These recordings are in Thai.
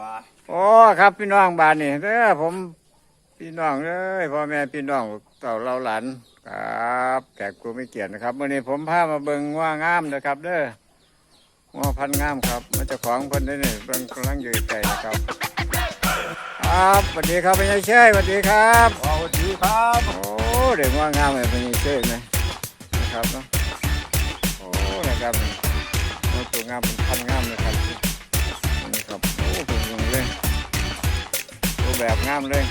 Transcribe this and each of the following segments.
ปลาโอ้ครับพี่น้องบ้านนี่เด้อผมพี่น้องเอ้ยพ่อแม่พี่น้องเต่าเราหลานครับแขกครูไม่เกียรตินะครับวันนี้ผมพามาเบิ่งว่างามนะครับ เด้อว่าพันงามครับมาเจ้าของเพิ่นได้นี่เบิ่งกำลังอยู่ใจนะครับ ครับสวัสดีครับพี่ยายเชยสวัสดีครับสวัสดีครับโอ้เด็กว่างามเลยพี่ยายเชยไหมนะครับเนาะโอ้นะครับมันตัวงามเป็นพันงามเลย แบบงามเลย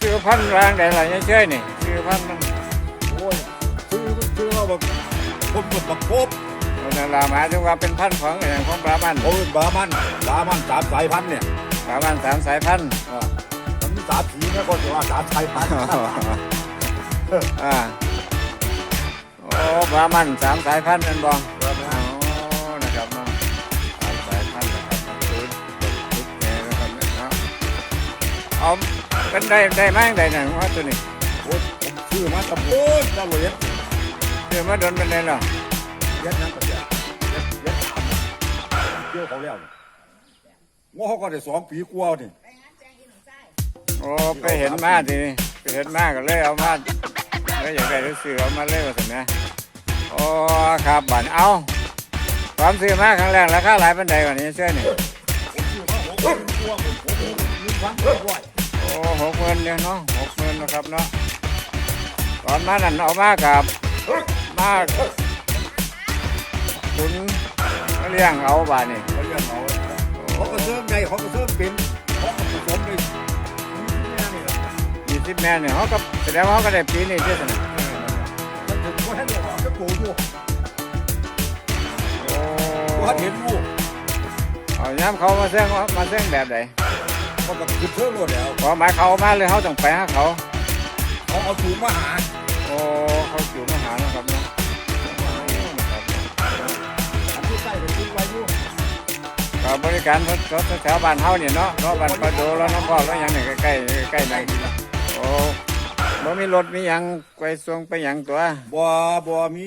ชื่อพันธุ์รางใดล่ะยังเช่ยนี่ชื่อพันธุ์มันโอ้ยคือคือว่าแบบผมแบบบักครบเอานาลาหมายถึงว่าเป็นพันธุ์ของอย่างของปลามันโอ้ยบามันบามันสามสายพันธุ์เนี่ยปลามันสามสายพันธุ์อ่ามันมีสามสีนะก็จะว่าสามสายพันธุ์อ่าโอ้ปลามันสามสายพันธุ์นั่นบอง เอาเป็นได้ได้ไหมได้หนังว่าตัวนี้โอ้ยผมชื่อมาตะโพนตะเหลียดเดี๋ยวมาโดนเป็นไงหรอเย็ดนั่นก็เย็ดย็ดเย็ดเกี่ยวเขาแล้วง้อเขาก็ได้สองปีกว่านี่โอ้ไปเห็นมาทีไปเห็นมากก็เลยเอามาแล้วอยากได้ซื้อเอามาเลยว่าสินะโอ้ครับบัตรเอาความซื้อมาครั้งแรกราคาหลายปันใดกว่านี้เชื่อนี่ผมชื่อมาหกปีกว่าผมผมมีพันกว่า โอ้หกหมื่นเนี่ยเนาะหกหมื่นนะครับเนาะตอนมานั่นเอามากับมาคุณเลี้ยงเอาบาทนี่เขาเรียกเขาเขาก็เสริมใหญ่เขาก็เสริมเป็นเขาก็ผสมในแม่นี่แหละยี่สิบแม่เนี่ยเขาก็แสดงว่าเขาก็ได้ปีนี่ที่สนะมันถึงว่าให้เราจะปลูกอยู่โอ้ว่าเห็นอยู่เอาย้ำเขามาเส้งมาเส้งแบบใดมันก็คือเพิ่มหมดแล้วขอหมายเขามาเลยเขาต้องไปหาเขา เขาเอาถุงมาหาโอ้เขาอยู่มาหานะครับเนาะนะครับอันที่ใส่ก็ทิ้งไว้อยู่ก็บริการรถรถแถวบ้านเฮาเนี่ยเนาะเนาะบ้านประดูแล้วน้องพ่อแล้วหยังนี่ใกล้ๆใกล้ๆนั่นโอ้บ่มีรถมีหยังไปส่งไปหยังตัวบ่บ่มี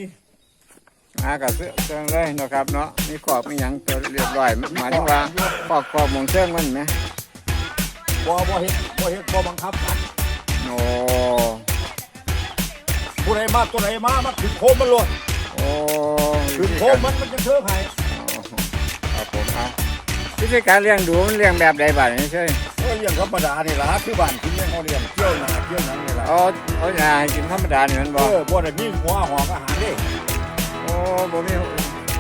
หากับเสื้อเลยเนาะครับเนาะมีขอบมีหยังตัวเรียบร้อยหมายถึงว่าขอบขอบหมองเชิงมันไหม บ่บ่เฮ็ดบ่เฮ็ดบ่บังคับกันโอ้ผู้ใดมาตัวใดมามาถึงโคมมันโลดโอ้ถึงโคมมันมันจะเชิงให้ครับผมเอาวิธีการเลี้ยงดูมันเลี้ยงแบบใดบ้างนี่ใช่โอ้ยเลี้ยงธรรมดานี่ล่ะคือบ้านคือเลี้ยงเขาเลี้ยงเกี่ยวหน้าเกี่ยวหนังนี่ล่ะเอาเอาหญ้าให้กินธรรมดานี่มันเอบ่อบ่ได้มีหัวหอกอาหารเด้โอ้บ่มี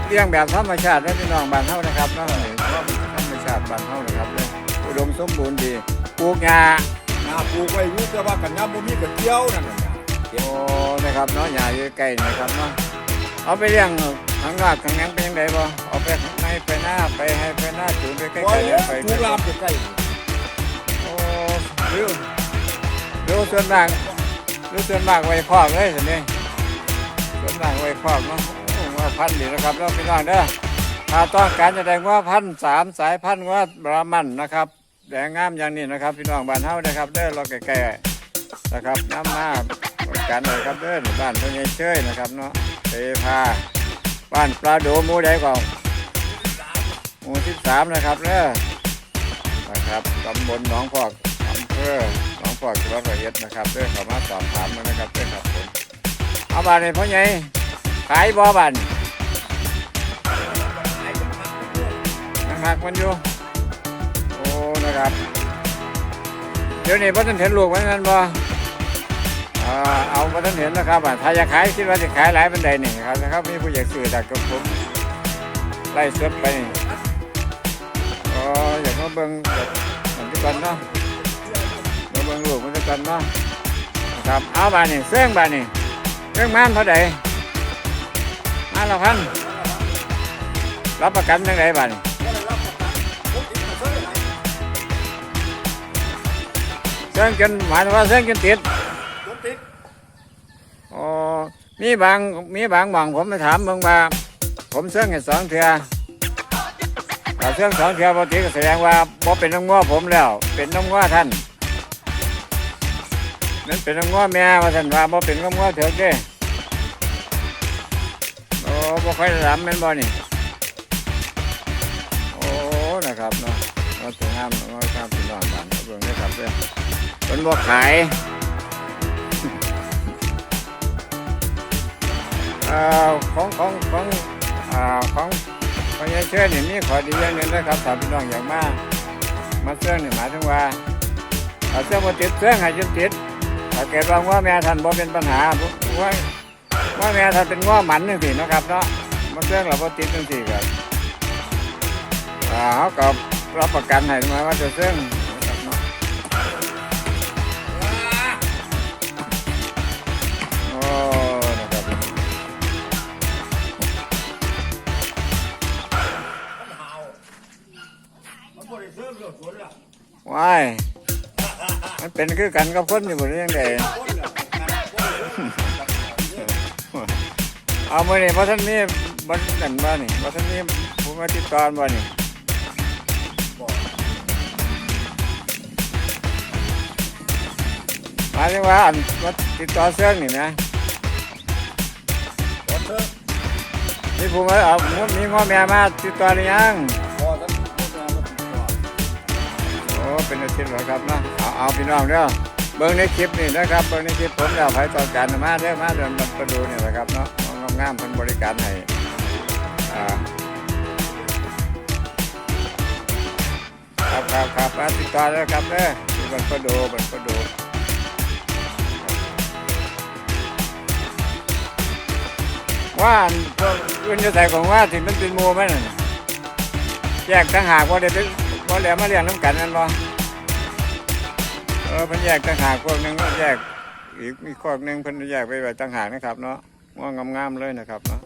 เลี้ยงแบบธรรมชาตินะพี่น้องบ้านเฮานะครับเนาะนี่ธรรมชาติบ้านเฮานะครับเลย อุดมสมบูรณ์ดีปลูกหญ้าหน้าปลูกไว้อยู่แต่ว่ากันยาบ่มีก็เกี่ยวนั่นน่ะโอ้นะครับเนาะหญ้าอยู่ใกล้นี่นะครับเนาะเอาไปเลี้ยงข้างนอกข้างหยังเป็นยังไงบ่เอาไปข้างในไปหน้าไปให้ไปหน้าจูงไปใกล้โอ้ยๆเนี่ยไปปลูกลามใกล้โอ้ดูดูส่วนมากดูส่วนมากไว้คอกเลยสินี่ส่วนมากไว้คอกเนาะโอ้ว่าพันธุ์ดีนะครับเนาะพี่น้องเด้อถ้าต้องการจะแดงว่าพันธุ์สามสายพันธุ์ว่าบรามันนะครับ แดงงามอย่างนี้นะครับ พี่น้องบ้านเฮานะครับ เด้อเราแก่ๆนะครับน้ำมาบริการเลยครับเด้อบ้านเพื่อนเชยนะครับเนาะเทพาบ้านปลาโดหมูใดก่อนหมู่ที่สามนะครับเด้อนะครับตำบลหนองพอกอำเภอหนองพอกจังหวัดร้อยอ็ดนะครับเพื่อขามาสอบถามมานะครับเพื่อครับผมเอาบานในพ่อใหญ่ขายบ่บ้านนังหักมันอยู่ ครับ เดี๋ยวนี้พ่อท่านเห็นลูกไว้นั่นบ่อ่าเอาพ่อท่านเห็นนะครับถ้าอยากขายคิดว่าจะขายหลายเป็นใดนี่ครับนะครับมีผู้อยากซื้อจากกับผมไล่เสดไปนี่อ๋ออยากมาเบิ่งแบบเหมือนกันเนาะมาเบิ่งลูกเหมือนกันเนาะครับเอาบานี่เสื้องบานี่เสื้องม่านเท่าใดม่านละพันรับประกันยังไงบานี่ สื้องจนหมายถึงว่าเสื้องจนติดอ๋อมีบางมีบางหมองผมไปถามเบิ่งว่า ผมเสื้องให้สองเทื่อถ้าเชื่องสองเทียวปกติก็แสดงว่าบ่เป็นน้องง้อผมแล้ว เป็นน้องง้อท่านนั่นเป็นน้องง้อแม่ว่าท่านว่าบ่เป็นน้องง้อเถิดเด้โอ้บ่ค่อยรำแม่นบ่นี่โอ้นะครับเนาะว่าสวยงามว่าข้ามพี่น้องบ้านเบิ่งนะครับเด้อ เป็นบ่ขายเอ่อของของของของพญาเชื่อนี่มีขอดีอย่างหนึงนะครับถ้าพี่น้องอย่ากมากมาเสื้อนี่หมายถึงว่าถ้าเสื้อบ่ติดเสื้อให้จุดติดถ้าเกิดว่าง้อแม่ท่านบ่เป็นปัญหาว่าว่าแม่ท่านเป็นง้อหมันจังซี่เนะครับเนาะมาเสื้อเราบ่ติดจังซี่ครับอ่าเขาก็รับประกันให้มาว่าจะเสื้อ มันเป็นคือกันกับคนอยู่บนนี้ยังไงคนละกาเมเอามือนี่ว่าท่านมีบันนั่นบ้านี่ว่าท่านมีผู้มาติดตามบ้านี่หมายถึงว่าอันว่าติดต่อเสื่องนี่นะบ่เสริมมีผู้มาเอามีง้อแม่มาติดต่อหรือยัง เป็นอาชีพเหรอครับเนาะเอาเอาพี่น้องเด้อเบิ่งในคลิปนี่นะครับเบิ่งในคลิปผมแล้วไปต่อการมาเด้อมาเดินมาดูนี่แหละครับเนาะงามๆเพิ่นบริการให้อ่าครับครับครับมาติดต่อแล้วครับเด้อที่บันก็ดูบันก็ดูว่าอันพวกอื่นจะใส่ของว่าถึงมันเป็นหมูไหมน่ะแยกต่างหากว่าเดี๋ยวว่าเดี๋ยวมาเลี้ยงน้ำกันนั่นบ่ เออพันแยกต่างหากพวกหนึงก็แยกอีกมีข้อหนึงพันแยกไปไว้ต่างหากนะครับเนาะม่วงามๆเลยนะครับเนาะ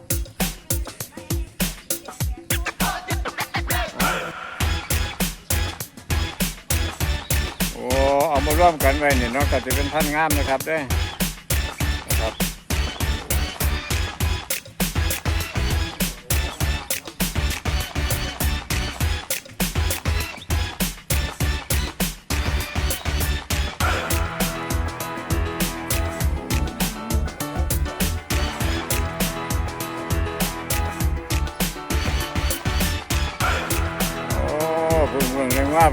โอ้เอามาร่วมกันไว้เนี่ยเนาะก็จะเป็นพันงามนะครับด้อนะครับ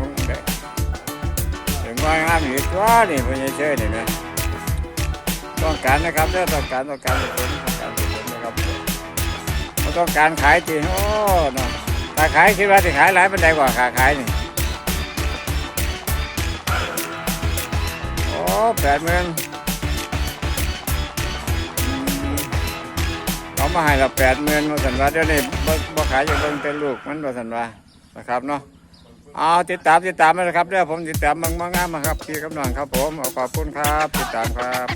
พิ่งเพิ่งเรียกว่าเพิ่งได้ถึงว่ามอีกตัวนี่พญาเชยนี่นะต้องการนะครับเด้อต้องการต้องการผลต้องการผลนะครับบ่ต้องการขายจริงโอ้เนาะถ้าขายคิดว่าจะขายหลายเปันใดกว่าขาขายนี่โอ้แปดหมื่นเขามาให้เราแปดหมื่นว่าสันว่าเดี๋ยวนี้บ่ขายอย่างเบิ่งเป็นลูกมันว่าสันว่านะครับเนาะ เอาติดตามติดตามนะครับเด้อผมติดตามมังมังงามครับพี่กำนังครับผมเอขอบคุณครับ ติดตามครับ